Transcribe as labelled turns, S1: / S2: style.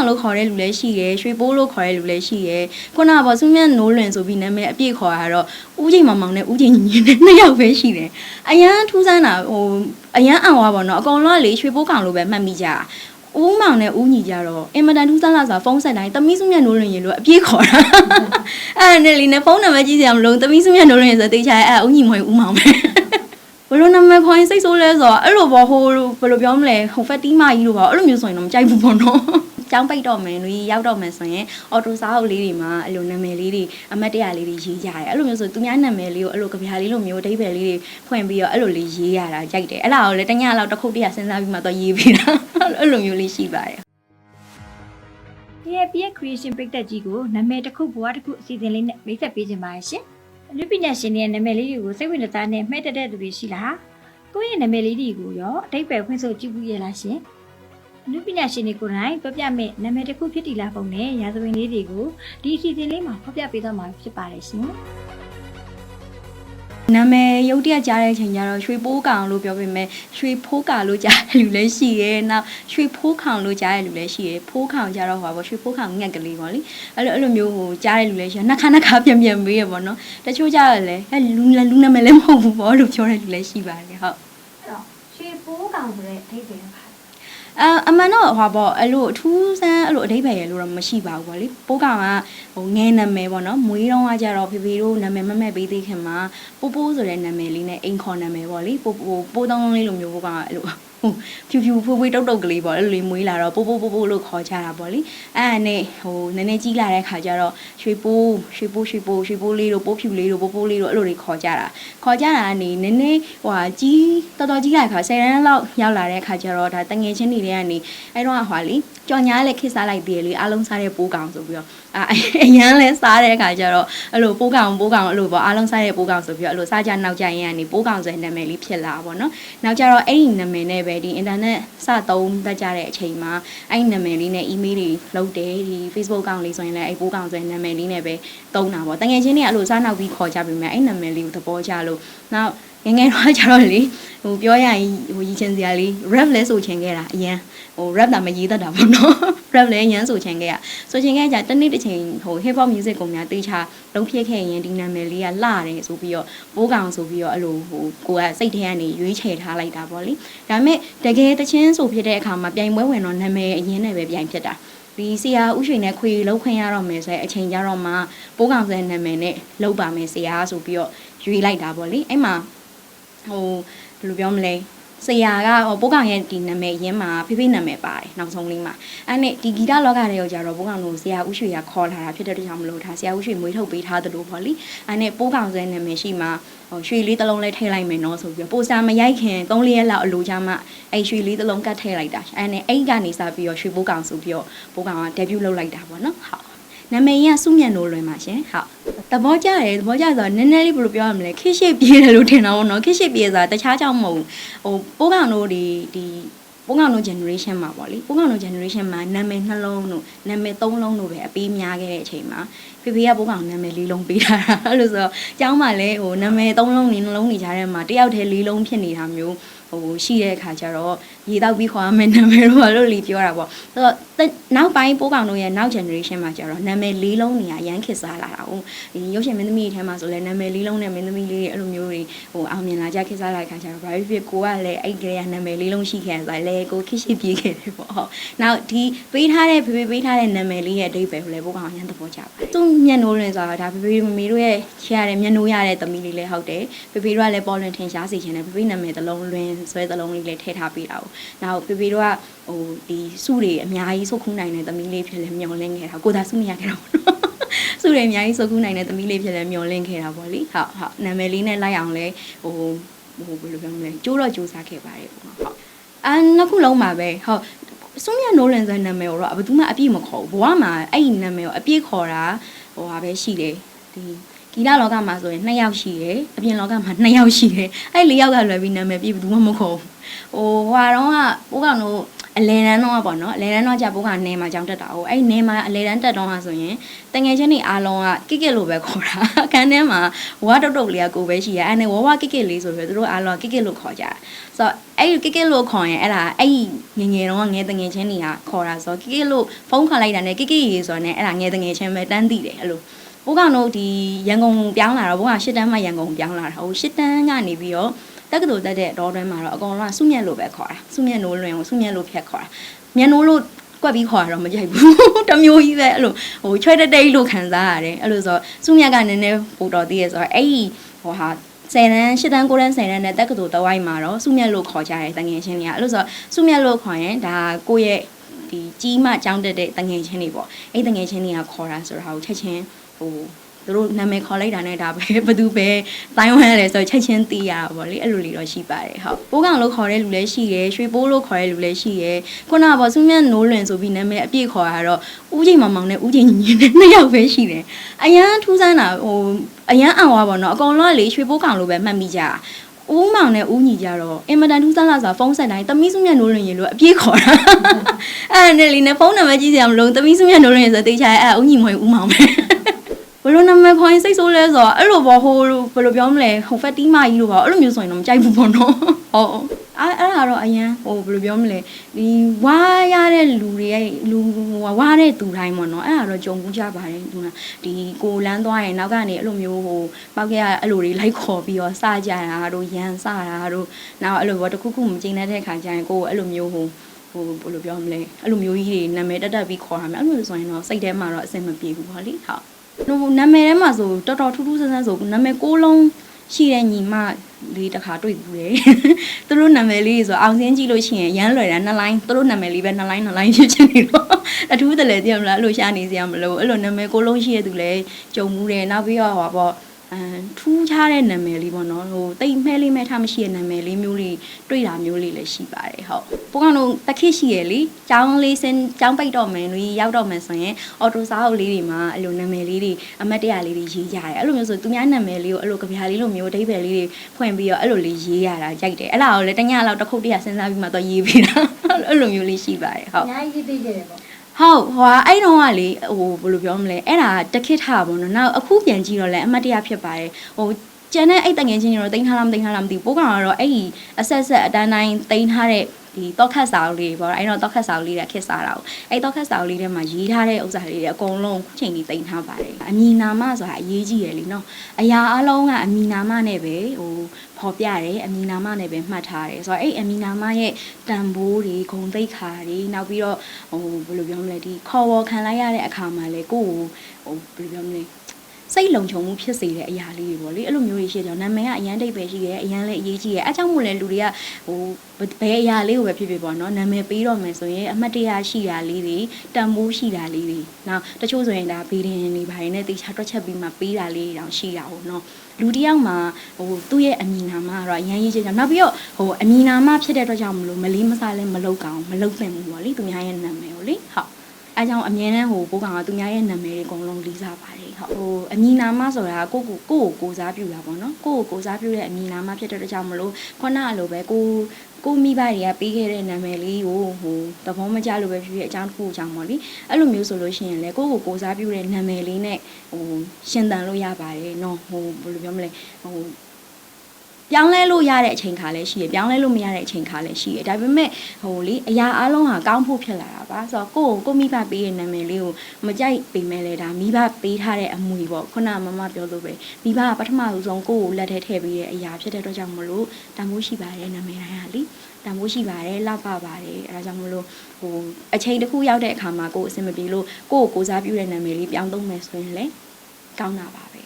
S1: ကောင်လို့ခေါ်တဲ့လူလည်းရှိတယ်ရွှေပိုးလို့ခေါ်တဲ့လူလည်းရှိတယ်ခုနကပေါ့စုမြတ်နိုးလွင်ဆိုပြီးနာမည်အပြည့်ခေါ်ရတော့ဦးချိန်မောင်မောင်နဲ့ဦးချိန်ညီညီနဲ့နှစ်ယောက်ပဲရှိတယ်အရန်ထူးဆန်းတာဟိုအရန်အံ့သွားပါတော့အကောင်လုံးကလေရွှေပိုးကောင်လို့ပဲမှတ်မိကြတာဦးမောင်နဲ့ဦးညီကြတော့အင်မတန်ထူးဆန်းလာဆိုဖုန်းဆက်တိုင်းတမီးစုမြတ်နိုးလွင်ရေလို့အပြည့်ခေါ်တာအဲ့နဲ့လေနဲ့ဖုန်းနံပါတ်ကြည့်စရာမလိုတမီးစုမြတ်နိုးလွင်ရေဆိုတေချာအဲ့ဦးညီမွေဦးမောင်ပဲဘယ်လိုနာမည်ခေါ်ရင်စိတ်ဆိုးလဲဆိုတော့အဲ့လိုပေါ့ဟိုဘယ်လိုပြောမလဲဟိုဖက်တီးမကြီးလို့ပေါ့အဲ့လိုမျိုးဆိုရင်တော့မကြိုက်ဘူးပေါ့နော် ကျောင်းပိတ်တော့မယ်လူကြီးရောက်တော့မယ်ဆိုရင်အော်တိုစာအုပ်လေးတွေမှာအဲ့လိုနာမည်လေးတွေအမတ်တရလေးတွေရေးကြတယ်အဲ့လိုမျိုးဆိုသူများနာမည်လေးကိုအဲ့လိုကြပြားလေးလိုမျိုးအဓိပ္ပာယ်လေးတွေဖွင့်ပြီးတော့အဲ့လိုလေးရေးရတာကြိုက်တယ်အဲ့ဒါကိုလည်းတညလောက်တစ်ခုတည်းစဉ်းစားပြီးမှတော့ရေးပြီးတာအဲ့လိုမျိုးလေးရှိပါတယ်
S2: ဒီရဲ့ Peer Creation ပိတ်သက်ကြီးကိုနာမည်တစ်ခုဘဝတစ်ခုအစီအစဉ်လေးနဲ့မိတ်ဆက်ပေးခြင်းပါရှင်။အနုပညာရှင်တွေရဲ့နာမည်လေးတွေကိုစိတ်ဝင်စားနဲ့မှတ်တတ်တဲ့သူတွေရှိလား။ကိုယ့်ရဲ့နာမည်လေးတွေကိုရောအတိတ်ပဲဖွင့်ဆိုကြည့်ဘူးရဲ့လားရှင်။အ နုပညာရှင်တွေကိုယ်တိုင်ပြပြမဲ့နာမည်တစ်ခုဖြစ်တည်လာပုံနဲ့ရာဇဝင်လေးတွေကိုဒီအစီအစဉ်လေးမှာဖော်ပြပေးသွားမှာဖြစ်ပါတယ်ရှင်။
S1: နာမည်ရုတ်တရက်ကြားတဲ့အချိန်ကျတော့ရွှေပိုးကောင်လို့ပြောပေမဲ့ရွှေဖိုးကာလို့ကြားတဲ့လူလည်းရှိရဲ။နောက်ရွှေဖိုးခေါင်လို့ကြားတဲ့လူလည်းရှိရဲ။ဖိုးခေါင်ကြတော့ဟောပါရွှေဖိုးခေါင်ငှက်ကလေးပေါ့လေ။အဲ့လိုအဲ့လိုမျိုးဟိုကြားတဲ့လူလည်းရှိရဲ။နှခါနှခါပြန်ပြန်မေးရပေါ့နော်။တချို့ကြတော့လည်းဟဲ့လူလူနာမည်လည်းမဟုတ်ဘူးပေါ့လို့ပြောတဲ့လူလည်းရှိပါတယ်ဟုတ်။
S2: အဲ့တော့ရွှေပိုးကောင်ဆိုတဲ့အဓိပ္ပာယ်က
S1: အအမှန်တော့ဟောပေါ့အဲ့လိုအထူးဆန်းအဲ့လိုအဓိပ္ပာယ်ရလို့တော့မရှိပါဘူးပေါ့လေပိုးကောင်ကဟိုငဲနာမည်ပေါ့နော်မွေးတော့ကကြတော့ဖေဖေတို့နာမည်မမဲ့ပေးသေးခင်မှာပိုးပိုးဆိုတဲ့နာမည်လေးနဲ့အိမ်ခေါ်နာမည်ပေါ့လေပိုးပိုးပိုးတောင်းတောင်းလေးလိုမျိုးပိုးကောင်ကအဲ့လို ဟိုဖြူဖြူဖွေးဖွေးတုတ်တုတ်ကလေးပေါ့အဲ့လိုလေးမွေးလာတော့ပိုးပိုးပိုးပိုးလို့ခေါ်ကြတာပေါ့လေအဲ့ဒါနဲ့ဟိုနည်းနည်းကြီးလာတဲ့ခါကျတော့ရွှေပိုးရွှေပိုးရွှေပိုးရွှေပိုးလေးတို့ပိုးဖြူလေးတို့ပိုးပိုးလေးတို့အဲ့လိုတွေခေါ်ကြတာခေါ်ကြတာကနေနည်းနည်းဟိုဟာကြီးတော်တော်ကြီးလာတဲ့ခါ10ရန်းလောက်ရောက်လာတဲ့ခါကျတော့ဒါတငယ်ချင်းတွေထဲကနေအဲ့တော့ဟွာလေကြော်ညာလည်းခစ်စားလိုက်သေးတယ်လေအားလုံးစားတဲ့ပိုးကောင်ဆိုပြီးတော့အာအရန်လဲစားတဲ့အခါကျတော့အဲ့လိုပိုးကောင်ပိုးကောင်အဲ့လိုပေါ့အားလုံးစားတဲ့ပိုးကောင်ဆိုပြီးတော့အဲ့လိုစားကြနောက်ကြရင်ကနေပိုးကောင်ဆိုတဲ့နာမည်လေးဖြစ်လာတာပေါ့နော်နောက်ကျတော့အဲ့ဒီနာမည်နဲ့ပဲဒီ internet စသုံးတတ်ကြတဲ့အချိန်မှာအဲ့ဒီနာမည်လေးနဲ့ email တွေလုပ်တယ်ဒီ Facebook ကောင်လေးဆိုရင်လည်းအဲ့ပိုးကောင်ဆိုတဲ့နာမည်လေးနဲ့ပဲသုံးတာပေါ့တကယ်ချင်းတွေကအဲ့လိုစားနောက်ပြီးခေါ်ကြပြီမဲ့အဲ့နာမည်လေးကိုသဘောကျလို့နောက် ငယ်ငယ်တော့ကျတော့လေဟိုပြောရရင်ဟိုရည်ချင်းစရာလေး rap လဲဆိုချင်ခဲ့တာအရင်ဟို rap တာမရေးတတ်တာပေါ့နော် rap လည်းရမ်းဆိုချင်ခဲ့ရဆိုချင်ခဲ့ကြတနေ့တစ်ချိန်ဟို hip hop music ကိုများတေးချလုံးဖြစ်ခဲ့ရင်ဒီနာမည်လေးကလှတယ်ဆိုပြီးတော့ပိုးကောင်ဆိုပြီးတော့အဲ့လိုဟိုကိုကစိတ်ထဲကနေရွေးချယ်ထားလိုက်တာပေါ့လေဒါပေမဲ့တကယ်တချင်းဆိုဖြစ်တဲ့အခါမှာပြိုင်ပွဲဝင်တော့နာမည်အရင်နဲ့ပဲပြိုင်ဖြစ်တာဒီဆရာဥရွှေနဲ့ခွေလုံးခွင့်ရတော့မယ်ဆိုတဲ့အချိန်ကြတော့မှပိုးကောင်ဆိုတဲ့နာမည်နဲ့လောက်ပါမယ်ဆရာဆိုပြီးတော့ရွေးလိုက်တာပေါ့လေအဲ့မှာ ဟိုဘယ်လိုပြောမလဲဆရာကဟိုပိုးကောင်ရဲ့ဒီနာမည်ရင်းမှာဖိဖိနာမည်ပါတယ်နောက်ဆုံးလေးမှာအဲ့နဲ့ဒီဂီတလောကတွေကိုကြတော့ပိုးကောင်တို့ဆရာဥရွှေကခေါ်လာတာဖြစ်တဲ့အတွက်ကြောင့်မလို့ဒါဆရာဥရွှေမွေးထုတ်ပေးထားသလိုပေါ့လေအဲ့နဲ့ပိုးကောင်ဆိုတဲ့နာမည်ရှိမှာဟိုရွှေလေးတစ်လုံးလေးထည့်လိုက်မယ်နော်ဆိုပြီးတော့ပိုစတာမရိုက်ခင်3ရက်လောက်အလိုချမှအဲ့ရွှေလေးတစ်လုံးကတ်ထည့်လိုက်တာအဲ့နဲ့အဲ့ကနေစပြီးတော့ရွှေပိုးကောင်ဆိုပြီးတော့ပိုးကောင်ကဒ ebut လုပ်လိုက်တာပေါ့နော်ဟုတ် နာမည်ရစုမြတ်လို့လွယ်မှာရှင်ဟုတ်သဘောကျတယ်သဘောကျဆိုတော့နည်းနည်းလေးဘယ်လိုပြောရမလဲခစ်ရှိပြေးတယ်လို့ထင်တာပေါ့နော်ခစ်ရှိပြေးဆိုတာတခြားကြောင့်မဟုတ်ဘူးဟိုပိုးကောင်တို့ဒီဒီပိုးကောင်တို့ generation မှာပေါ့လေပိုးကောင်တို့ generation မှာနာမည်နှလုံးတို့နာမည်သုံးလုံးတို့ပဲအပေးများခဲ့တဲ့အချိန်မှာဖေဖေကပိုးကောင်နာမည်လေးလုံးပေးထားတာအဲ့လိုဆိုတော့ကျောင်းမှာလည်းဟိုနာမည်သုံးလုံးနေနှလုံးနေကြတဲ့မှာတယောက်တည်းလေးလုံးဖြစ်နေတာမျိုးဟိုရှိတဲ့အခါကျတော့ ရေတောက်ပြီးခေါ်ရမယ်နာမည်တော့လို့လီပြောတာပေါ့ဆိုတော့နောက်ပိုင်းပိုးကောင်တို့ရဲ့နောက် generation မှာကျတော့နာမည်လေးလုံးနေရရမ်းခစ်စားလာတာဟုတ်ဒီရုပ်ရှင်မင်းသမီးတွေထဲမှာဆိုလဲနာမည်လေးလုံးနဲ့မင်းသမီးလေးတွေအဲ့လိုမျိုးတွေဟိုအောင်မြင်လာကြခစ်စားလာတဲ့အခါကျတော့ဘာဖြစ်ဖြစ်ကိုကလည်းအဲ့ကလေးကနာမည်လေးလုံးရှိခဲ့ဆိုလဲကိုခစ်ရှိပြေးခဲ့တယ်ပေါ့ဟုတ်နောက်ဒီပေးထားတဲ့ဖေဖေပေးထားတဲ့နာမည်လေးရဲ့အဓိပ္ပာယ်ကိုလည်းပိုးကောင်ရမ်းသဘောကျပါတယ်သူမျက်နှိုးလင်းဆိုတာဒါဖေဖေမမေတို့ရဲ့ချရတဲ့မျက်နှိုးရတဲ့သမီးလေးလည်းဟုတ်တယ်ဖေဖေတို့ကလည်းပေါ်လွင်ထင်ရှားစေချင်တယ်ဖေဖေနာမည်တစ်လုံးလွင်ဆွဲတစ်လုံးလေးလည်းထည့်ထားပေးတာ哦နောက်ဖေဖေတို့ကဟိုဒီစုတွေအများကြီးစုခုနိုင်တဲ့သမီးလေးဖြစ်လဲမျောလင်းခဲ့တာကိုသာစုနေရခဲ့တာပေါ့နော်စုတွေအများကြီးစုခုနိုင်တဲ့သမီးလေးဖြစ်လဲမျောလင်းခဲ့တာပေါ့လေဟုတ်ဟုတ်နာမည်လေးနဲ့လိုက်အောင်လဲဟိုဟိုဘယ်လိုပြောမလဲကြိုးတော့ကြိုးစားခဲ့ပါတယ်ပေါ့နော်ဟုတ်အာနှစ်ခုလုံးပါပဲဟုတ်စွန်မြနိုးလန်ဆိုတဲ့နာမည်ကိုတော့ဘယ်သူမှအပြည့်မခေါ်ဘူးဘဝမှာအဲ့ဒီနာမည်ကိုအပြည့်ခေါ်တာဟိုဟာပဲရှိတယ်ဒီဂီတလောကမှာဆိုရင်2ယောက်ရှိတယ်အပြင်လောကမှာ2ယောက်ရှိတယ်အဲ့4ယောက်ကလွယ်ပြီးနာမည်ပြည့်ဘယ်သူမှမခေါ်ဘူး ဟိုဟွာတော့ကပိုးကောင်တို့အလယ်တန်းတော့ပေါ့နော်အလယ်တန်းတော့ကြပိုးကောင်နေမှာကြောင်တက်တာဟိုအဲ့နေမှာအလယ်တန်းတက်တော့ဟာဆိုရင်တငယ်ချင်းတွေအားလုံးကကိကစ်လိုပဲခေါ်တာအခန်းထဲမှာဝါတုတ်တုတ်လေးကကိုပဲရှိရအဲ့နဲ့ဝဝကိကစ်လေးဆိုပြီးသူတို့အားလုံးကကိကစ်လို့ခေါ်ကြတာဆိုတော့အဲ့ဒီကိကစ်လို့ခေါ်ရင်အဲ့ဒါအဲ့ဒီငငယ်တော့ငယ်တငယ်ချင်းတွေကခေါ်တာဆိုတော့ကိကစ်လို့ဖုန်းခေါ်လိုက်တာနဲ့ကိကစ်ရေဆိုတော့ねအဲ့ဒါငယ်တငယ်ချင်းပဲတန်းသိတယ်အဲ့လိုဘိုးကောင်တို့ဒီရန်ကုန်ပြောင်းလာတော့ဘိုးကရှစ်တန်းမှရန်ကုန်ပြောင်းလာတာဟိုရှစ်တန်းကနေပြီးတော့ တက္ကသိုလ်တက်တဲ့တော့တွဲမှာတော့အကောင်လုံးကစုမြက်လို့ပဲခေါ်တာစုမြက်နိုးလွင်ကိုစုမြက်လို့ဖြတ်ခေါ်တာမြန်နိုးလို့ကွက်ပြီးခေါ်တာတော့မကြိုက်ဘူးတစ်မျိုးကြီးပဲအဲ့လိုဟိုချွဲတက်တိတ်လို့ခံစားရတယ်အဲ့လိုဆိုစုမြက်ကနည်းနည်းပိုတော်သေးရဆိုတော့အဲ့ဒီဟိုဟာဆယ်တန်းရှစ်တန်းကိုတန်းဆယ်တန်းနဲ့တက္ကသိုလ်တဝိုက်မှာတော့စုမြက်လို့ခေါ်ကြတယ်တငယ်ချင်းတွေကအဲ့လိုဆိုစုမြက်လို့ခေါ်ရင်ဒါကိုယ့်ရဲ့ဒီကြီးမှကြောင်းတက်တဲ့တငယ်ချင်းတွေပေါ့အဲ့တငယ်ချင်းတွေကခေါ်တာဆိုတော့ဟိုချက်ချင်းဟို သူတို့နာမည်ခေါ်လိုက်တာနဲ့ဒါပဲဘသူပဲတိုင်းဝမ်းလဲဆိုတော့ချက်ချင်းသိရတာပေါ့လေအဲ့လိုလေးတော့ရှိပါတယ်ဟုတ်ပိုးကောင်လို့ခေါ်တဲ့လူလည်းရှိတယ်ရွှေပိုးလို့ခေါ်တဲ့လူလည်းရှိတယ်ခုနကပေါ့စုမြတ်နိုးလွင်ဆိုပြီးနာမည်အပြည့်ခေါ်တာတော့ဦးချိန်မောင်မောင်နဲ့ဦးချိန်ညီညီနဲ့နှစ်ယောက်ပဲရှိတယ်အရန်ထူးဆန်းတာဟိုအရန်အောင်သွားပါတော့အကောင်လုံးကလေရွှေပိုးကောင်လို့ပဲမှတ်မိကြတာဦးမောင်နဲ့ဦးညီကြတော့အင်မတန်ထူးဆန်းလာဆိုဖုန်းဆက်တိုင်းတမီးစုမြတ်နိုးလွင်ရေလို့အပြည့်ခေါ်တာအဲ့ဒါနဲ့လေနဲ့ဖုန်းနံပါတ်ကြည့်စရာမလိုတမီးစုမြတ်နိုးလွင်ရေဆိုတေးချာအဲ့ဦးညီမွေဦးမောင်ပဲ ဘယ်လိုနာမည်ခေါ်ရင်စိတ်ဆိုးလဲဆိုတော့အဲ့လိုပေါ့ဟိုလိုဘယ်လိုပြောမလဲဟိုဖက်တီးမကြီးလို့ပေါ့အဲ့လိုမျိုးဆိုရင်တော့မကြိုက်ဘူးပေါ့နော်ဟုတ်အဲ့အဲ့ဒါတော့အရန်ဟိုဘယ်လိုပြောမလဲဒီဝါရတဲ့လူတွေရဲ့လူဟိုဝါတဲ့သူတိုင်းပေါ့နော်အဲ့ဒါတော့ကြုံဘူးကြပါတယ်သူကဒီကိုလန်းသွားရင်နောက်ကနေအဲ့လိုမျိုးဟိုပောက်ကရအဲ့လိုတွေလိုက်ခေါ်ပြီးတော့စကြတာတို့ရန်စတာတို့နောက်အဲ့လိုပေါ့တခုခုမကျင်းတဲ့ခါကျရင်ကိုယ်အဲ့လိုမျိုးဟိုဟိုဘယ်လိုပြောမလဲအဲ့လိုမျိုးကြီးတွေနာမည်တက်တက်ပြီးခေါ်တာမျိုးအဲ့လိုမျိုးဆိုရင်တော့စိတ်ထဲမှာတော့အဆင်မပြေဘူးပေါ့လေဟုတ်ဟို နာမည်ထဲမှာဆိုတော်တော်ထူးထူးဆန်းဆန်းဆိုနာမည်ကိုလုံးရှိတဲ့ညီမလေးတစ်ခါတွေ့ဘူးတယ်သူတို့နာမည်လေးဆိုအောင်စင်းကြည့်လို့ရှိရင်ရမ်းလွယ်တာနှစ်လိုင်းသူတို့နာမည်လေးပဲနှစ်လိုင်းနှစ်လိုင်းဖြစ်ချင်နေတော့အထူးတလည်းသိရမလားအဲ့လိုရှာနေစရာမလိုအဲ့လိုနာမည်ကိုလုံးရှိတဲ့သူလည်းကြုံမှုတယ်နောက်ပြီးတော့ဟောပေါ့ အမ်ထူးခြားတဲ့နာမည်လေးပေါ့နော်ဟိုတိတ်မဲလေးမဲထားမရှိတဲ့နာမည်လေးမျိုးလေးတွေ့တာမျိုးလေးလည်းရှိပါတယ်ဟုတ်ပိုကောင်တို့တခိရှိရလေကျောင်းလေးစင်းကျောင်းပိတ်တော့မယ်လို့ရောက်တော့မယ်ဆိုရင်အော်တိုစာအုပ်လေးတွေမှာအဲ့လိုနာမည်လေးတွေအမတ်တရလေးတွေရေးကြတယ်အဲ့လိုမျိုးဆိုသူများနာမည်လေးကိုအဲ့လိုကြပြားလေးလိုမျိုးအဓိပ္ပာယ်လေးတွေဖွင့်ပြီးတော့အဲ့လိုလေးရေးရတာကြိုက်တယ်အဲ့လာကိုလည်းတညလောက်တစ်ခုတည်းစဉ်းစားပြီးမှတော့ရေးပြီးတာအဲ့လိုမျိုးလေးရှိပါတယ်ဟုတ်
S2: အများကြီးသိခဲ့တယ်ပေါ့
S1: ဟုတ်ဟိုကအဲ့တော့ကလေဟိုဘယ်လိုပြောမလဲအဲ့ဒါတခိထပေါ့နော်နောက်အခုပြန်ကြည့်တော့လဲအမတ်တရဖြစ်ပါတယ်ဟိုကျန်တဲ့အဲ့တငယ်ချင်းတွေတော့တင်ထားလားမတင်ထားလားမသိဘူးပိုးကောင်ကတော့အဲ့ဒီအဆက်ဆက်အတန်းတိုင်းတင်ထားတဲ့ ဒီတော့ခတ်စာအုပ်လေးပေါ့အဲ့တော့တော့ခတ်စာအုပ်လေးတွေခစ်စားတာကိုအဲ့တော့ခတ်စာအုပ်လေးထဲမှာရေးထားတဲ့ဥစ္စာလေးတွေအကုန်လုံးခုချိန်ကြီးတင်ထားပါတယ်အမီနာမဆိုတာအရေးကြီးရယ်လीနော်အရာအလုံးကအမီနာမနဲ့ပဲဟိုဖော်ပြတယ်အမီနာမနဲ့ပဲမှတ်ထားတယ်ဆိုတော့အဲ့အမီနာမရဲ့တန်ဖိုးတွေဂုံသိက္ခာတွေနောက်ပြီးတော့ဟိုဘယ်လိုပြောမလဲဒီခေါ်ဝေါ်ခံလိုက်ရတဲ့အခါမှာလေကိုယ့်ကိုဟိုဘယ်လိုပြောမလဲ စိတ်လုံခြုံမှုဖြစ်စေတဲ့အရာလေးတွေပေါ့လေအဲ့လိုမျိုးတွေရှိကြတော့နာမည်ကအရန်တိတ်ပဲရှိတယ်အရန်လည်းအရေးကြီးတယ်အဲကြောင့်မို့လဲလူတွေကဟိုဘယ်အရာလေးကိုပဲဖြစ်ဖြစ်ပေါ့နော်နာမည်ပေးတော့မယ်ဆိုရင်အမှတ်တရရှိတာလေးတွေတန်ဖိုးရှိတာလေးတွေနောက်တချို့ဆိုရင်ဒါဗီဒီယိုနေပါရင်လည်းတေချာတွက်ချက်ပြီးမှပေးတာလေးတောင်ရှိတာဟုတ်နော်လူတစ်ယောက်မှာဟိုသူ့ရဲ့အမည်နာမကတော့အရန်ရေးချင်ကြနောက်ပြီးတော့ဟိုအမည်နာမဖြစ်တဲ့အတွက်ကြောင့်မလို့မလေးမစားလဲမလောက်ကောင်မလောက်သင့်ဘူးပေါ့လေသူများရဲ့နာမည်ကိုလေဟုတ် အဲကြောင့်အမြဲတမ်းဟိုဘိုးကောင်ကသူများရဲ့နာမည်တွေအကုန်လုံးလေးစားပါတယ်ဟုတ်ဟိုအမီနာမဆိုတာကိုကိုကိုကိုကိုစားပြုတာပေါ့နော်ကိုကိုကိုစားပြုတဲ့အမီနာမဖြစ်တဲ့အတွက်ကြောင့်မလို့ခုနအလိုပဲကိုကိုမိဘတွေကပေးခဲ့တဲ့နာမည်လေးကိုဟိုသဘောမကျလို့ပဲဖြစ်ဖြစ်အကြောင်းတစ်ခုအကြောင်းပေါ့လေအဲ့လိုမျိုးဆိုလို့ရှိရင်လေကိုကိုကိုစားပြုတဲ့နာမည်လေးနဲ့ဟိုရှင်သန်လို့ရပါတယ်နော်ဟိုဘယ်လိုပြောမလဲဟို ပြောင်းလဲလို့ရတဲ့အချိန်ခါလည်းရှိရပြောင်းလဲလို့မရတဲ့အချိန်ခါလည်းရှိရဒါပေမဲ့ဟိုလေအရာအလုံးဟာကောင်းဖို့ဖြစ်လာတာပါဆိုတော့ကိုယ့်ကိုကိုမိဘပေးတဲ့နာမည်လေးကိုမကြိုက်ပေမဲ့လည်းဒါမိဘပေးထားတဲ့အမွေပေါ့ခုနမမပြောလို့ပဲမိဘကပထမဆုံးကိုယ့်ကိုလက်ထဲထည့်ပေးတဲ့အရာဖြစ်တဲ့အတွက်ကြောင့်မလို့တန်ဖိုးရှိပါတယ်နာမည်တိုင်းဟာလေတန်ဖိုးရှိပါတယ်လောက်ပါပါတယ်အဲဒါကြောင့်မလို့ဟိုအချိန်တစ်ခုရောက်တဲ့အခါမှာကိုယ်အဆင်မပြေလို့ကိုယ့်ကိုကိုစားပြုတဲ့နာမည်လေးပြောင်းသုံးမယ်ဆိုရင်လည်းကောင်းတာပါပဲ